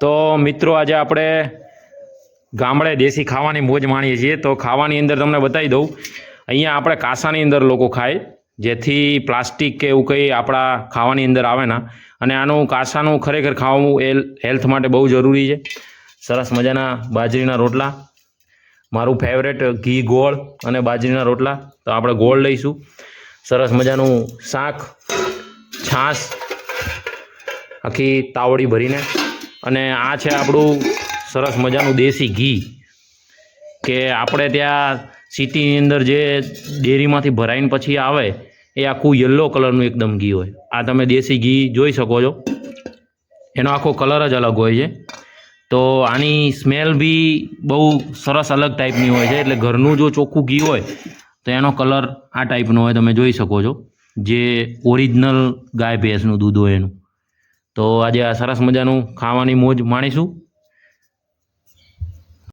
તો મિત્રો, આજે આપણે ગામડે દેશી ખાવાની મોજ માણીએ છીએ. તો ખાવાની અંદર તમને બતાવી દઉં. અહીંયા આપણે કાંસાની અંદર લોકો ખાય. જેથી પ્લાસ્ટિક કે એવું કંઈ આપણા ખાવાની અંદર આવે ના. અને આનું કાંસાનું ખરેખર ખાવું એ હેલ્થ માટે બહુ જરૂરી છે. સરસ મજાના બાજરીના રોટલા. મારું ફેવરેટ ઘી, ગોળ અને બાજરીના રોટલા. તો આપણે ગોળ લઈશું. સરસ મજાનું શાક, છાશ, આખી તાવડી ભરીને. અને આ છે આપણું સરસ મજાનું દેશી ઘી, કે આપણે ત્યાં સિટીની અંદર જે ડેરીમાંથી ભરાઈને પછી આવે, એ આખું યલો કલરનું એકદમ ઘી હોય. આ તમે દેશી ઘી જોઈ શકો છો. એનો આખો કલર જ અલગ હોય છે. તો આની સ્મેલ બી બહુ સરસ અલગ ટાઈપની હોય છે. એટલે ઘરનું જો ચોખ્ખું ઘી હોય, તો એનો કલર આ ટાઈપનો હોય, તમે જોઈ શકો છો. જે ઓરિજિનલ ગાય ભેંસનું દૂધ હોય એનું. તો આજે આ સરસ મજાનું ખાવાની મોજ માણીશું.